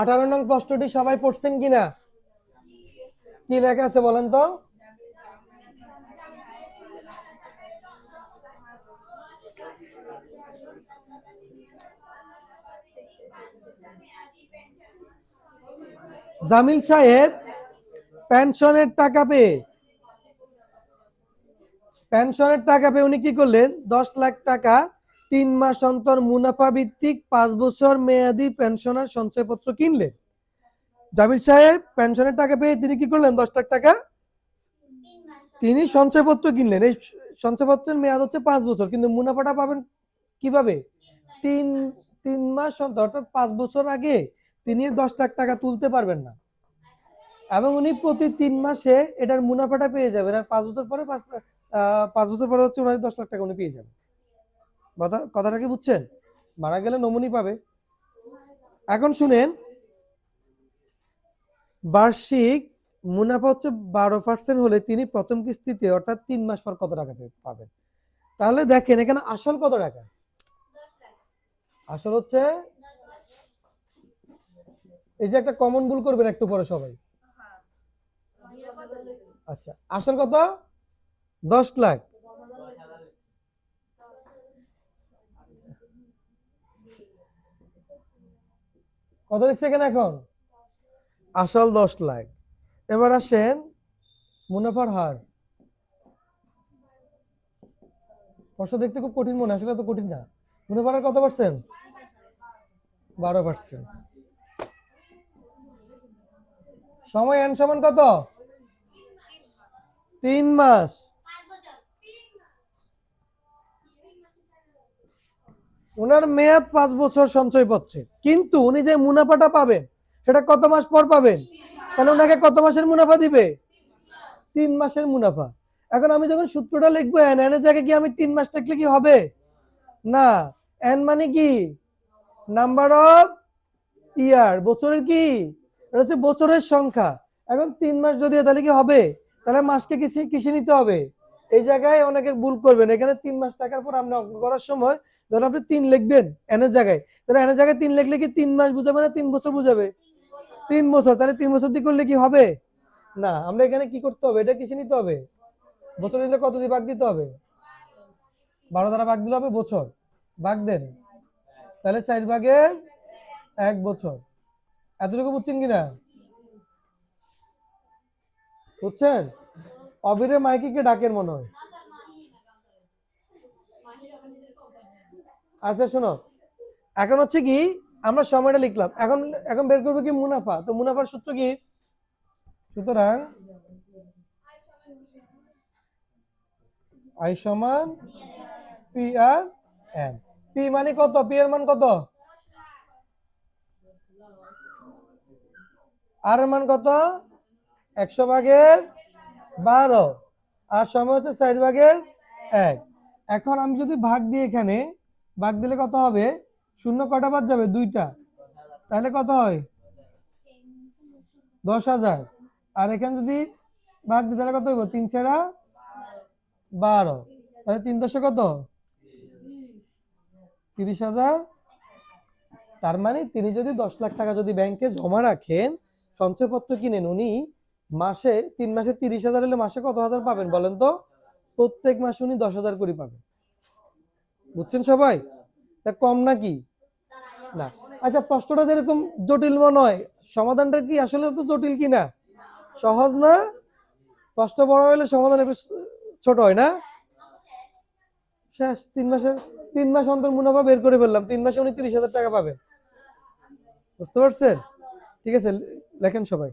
আঠারো নং প্রশ্নটি সবাই পড়ছেন কিনা? কি লেখা আছে বলেন তো? জামিল সাহেব, পেনশনের টাকা পেয়ে। পেনশনের টাকা পেয়ে উনি কি করলেন? দশ লাখ টাকা তিন মাস অন্তর মুনাফা ভিত্তিক পাঁচ বছর মেয়াদি পেনশনের সঞ্চয়পত্র কিনলেন। জামিল সাহেব, পেনশনের টাকা পেয়ে তিনি কি করলেন? দশ লাখ টাকা? তিনি সঞ্চয়পত্র কিনলেন। এই সঞ্চয়পত্রের মেয়াদ হচ্ছে পাঁচ বছর, কিন্তু মুনাফাটা পাবেন কীভাবে? তিন তিন মাস অন্তর, অর্থাৎ পাঁচ বছর আগে তিনি দশ লাখ টাকা তুলতে পারবেন না। এবং উনি প্রতি তিন মাসে এটার মুনাফাটা পেয়ে যাবেন। আর পাঁচ বছর পরে পাঁচ পাঁচ বছর পরে হচ্ছে ওনার দশ লাখ টাকা উনি পেয়ে যাবেন। কথাটা কি বুঝছেন? মারা গেলে নমুনি পাবে। এখন শুনেন, বার্ষিক মুনাফা হচ্ছে বারো পার্সেন্ট হলে তিনি প্রথম কিস্তিতে অর্থাৎ তিন মাস পর কত টাকা পাবেন? তাহলে দেখেন, এখানে আসল কত টাকা? আসল হচ্ছে, এই যে একটা কমন ভুল করবেন একটু পরে সবাই। আচ্ছা আসল কত? দশ লাখ। কত লিখছে এখানে এখন? আসল দশ লাখ। এবার আসেন মুনাফার হার। প্রশ্ন দেখতে খুব কঠিন মনে আসলে তো কঠিন না। মুনাফার হার কত পার্সেন্ট? বারো পার্সেন্ট। সময় এন সমান কত? তিন মাস। ওনার মেয়াদ পাঁচ বছর সঞ্চয়পত্রের কিন্তু উনি যে মুনাফাটা পাবেন, সেটা কত মাস পর পাবেন? তাহলে ওনাকে কত মাসের মুনাফা দিবে? তিন মাসের মুনাফা। এখন আমি যখন সূত্রটা লিখব, এন এর জায়গায় কি আমি তিন মাস লিখলে কি হবে? না, এন মানে কি? Number of year. বছরের কি? হচ্ছে বছরের সংখ্যা। এখন তিন মাস যদি তাহলে কি হবে? তাহলে মাসকে কিসে কিসে নিতে হবে? এই জায়গায় অনেকে ভুল করবেন। এখানে তিন মাস টাকার পর আপনি অঙ্ক করার সময় ধরুন আপনি তিন লিখবেন এনের জায়গায়। তাহলে এনের জায়গায় তিন লিখলে কি তিন মাস বুঝাবে না তিন বছর বুঝাবে? তিন বছর। তাহলে তিন বছর দিয়ে করলে কি হবে? না, আমরা এখানে কি করতে হবে? এটা কিসে নিতে হবে? বছর নিলে কত দিয়ে ভাগ দিতে হবে? বারো দ্বারা ভাগ দিলে হবে বছর। ভাগ দেন। তাহলে চার ভাগের এক বছর। এতটুকু বুঝছেন কিনা? বুঝছেন? অবিরে মাইকিকে ডাকের মনে হয়। আচ্ছা শোনো। এখন হচ্ছে কি আমরা সময়টা লিখলাম। এখন এখন বের করব কি মুনাফা? তো মুনাফার সূত্র কি? সুতরাং আই সমান পি আর এন। পি মানে কত? পি এর মান কত? আর এর মান কত? একশো ভাগের বারো। আর সময় হচ্ছে ভাগের এক। এখন আমি যদি ভাগ দিই এখানে, ভাগ দিলে কত হবে? শূন্য কটা বাদ যাবে? দুইটা। তাহলে কত হয়? দশ হাজার। আর এখানে যদি ভাগ দিই, তাহলে কত হইব? তিন ছেড়া বারো। তাহলে তিন দশে কত? তিরিশ হাজার। তার মানে তিনি যদি দশ লাখ টাকা যদি ব্যাংকে জমা রাখেন, সঞ্চয়পত্র কিনেন, উনি মাসে, তিন মাসে তিরিশ হাজার হলে মাসে কত হাজার পাবেন বলেন তো? প্রত্যেক মাসে উনি দশ হাজার করে পাবেন। বুঝছেন সবাই? তা কম নাকি? না। আচ্ছা প্রশ্নটা যেরকম জটিল মনে হয়, সমাধানটা কি? আসলে তো জটিল কি না সহজ না? প্রশ্ন বড় হলে সমাধান একটু ছোট হয় না? শেষ, তিন মাসের তিন মাস অন্তর মুনাফা বের করে ফেললাম। তিন মাসে উনি তিরিশ হাজার টাকা পাবেন। বুঝতে পারছেন? ঠিক আছে, লেখেন সবাই।